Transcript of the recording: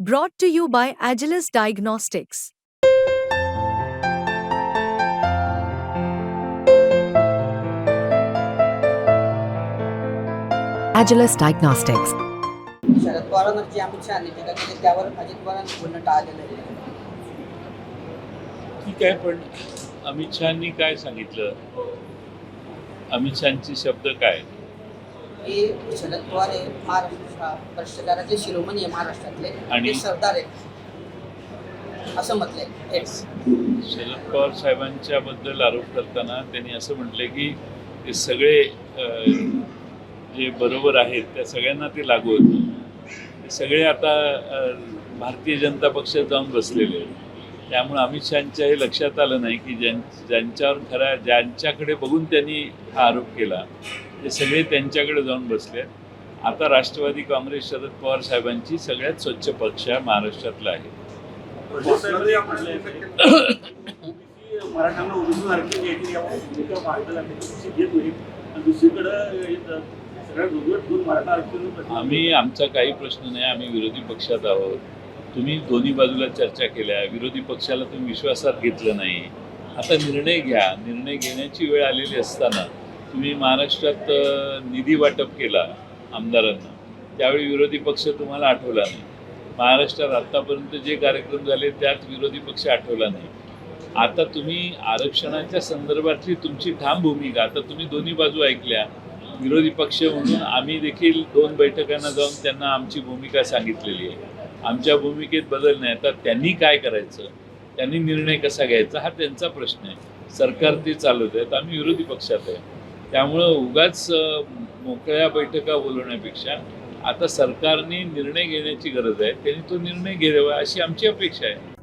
Brought to you by Agilus Diagnostics. Agilus Diagnostics. Sharad पवारांवर जी अमित शहानी टीका केली त्यावर अजित पवारांनी बोलणं टाळलेलं आहे ठीक आहे पण अमित शहानी काय सांगितलं अमित शहाचे शब्द काय की शरद पवार हे महाराष्ट्र भ्रष्टाचाराचे शिरोमणी आहे महाराष्ट्रातले. आणि- ते सरदार आहेत. असं म्हटलंय. थेट. शरद पवार साहेबांच्या बद्दल आरोप करताना त्यांनी असं म्हटलं की ते सगळे अं, जे बरोबर आहेत त्या सगळ्यांना ते लागू होतं ते सगळे आता अं, भारतीय जनता पक्षात जाऊन बसलेले आहेत. त्यामुळे अमित शहाच्या हे लक्षात आलं नाही की ज्यां ज्यांच्यावर खरा ज्यांच्याकडे बघून त्यांनी हा आरोप केला. ते सगळे त्यांच्याकडे जाऊन बसले. आता राष्ट्रवादी काँग्रेस शरद पवार साहेबांची सगळ्यात स्वच्छ पक्ष हा महाराष्ट्रातला आहे. आम्ही आमचा काही प्रश्न नाही आम्ही विरोधी पक्षात आहोत. तुम्ही दोन्ही बाजूला चर्चा केल्या विरोधी पक्षाला तुम्ही विश्वासात घेतलं नाही. आता निर्णय घ्या. निर्णय घेण्याची वेळ आलेली असताना तुम्ही महाराष्ट्रात निधी वाटप केला आमदारांना त्यावेळी विरोधी पक्ष तुम्हाला आठवला नाही. महाराष्ट्रात आत्तापर्यंत जे कार्यक्रम झाले त्यात विरोधी पक्ष आठवला नाही. आता तुम्ही आरक्षणाच्या संदर्भातली तुमची ठाम भूमिका आता तुम्ही दोन्ही बाजू ऐकल्या. विरोधी पक्ष म्हणून आम्ही देखील दोन बैठकांना जाऊन त्यांना आमची भूमिका सांगितलेली आहे. आमच्या भूमिकेत बदल नाही. आता त्यांनी काय करायचं? त्यांनी निर्णय कसा घ्यायचा? हा त्यांचा प्रश्न आहे. सरकार ते चालवत आहेत आम्ही विरोधी पक्षात आहे. त्यामुळं उगाच मोकळ्या बैठका बोलवण्यापेक्षा आता सरकारने निर्णय घेण्याची गरज आहे. त्यांनी तो निर्णय घ्यावा अशी आमची अपेक्षा आहे.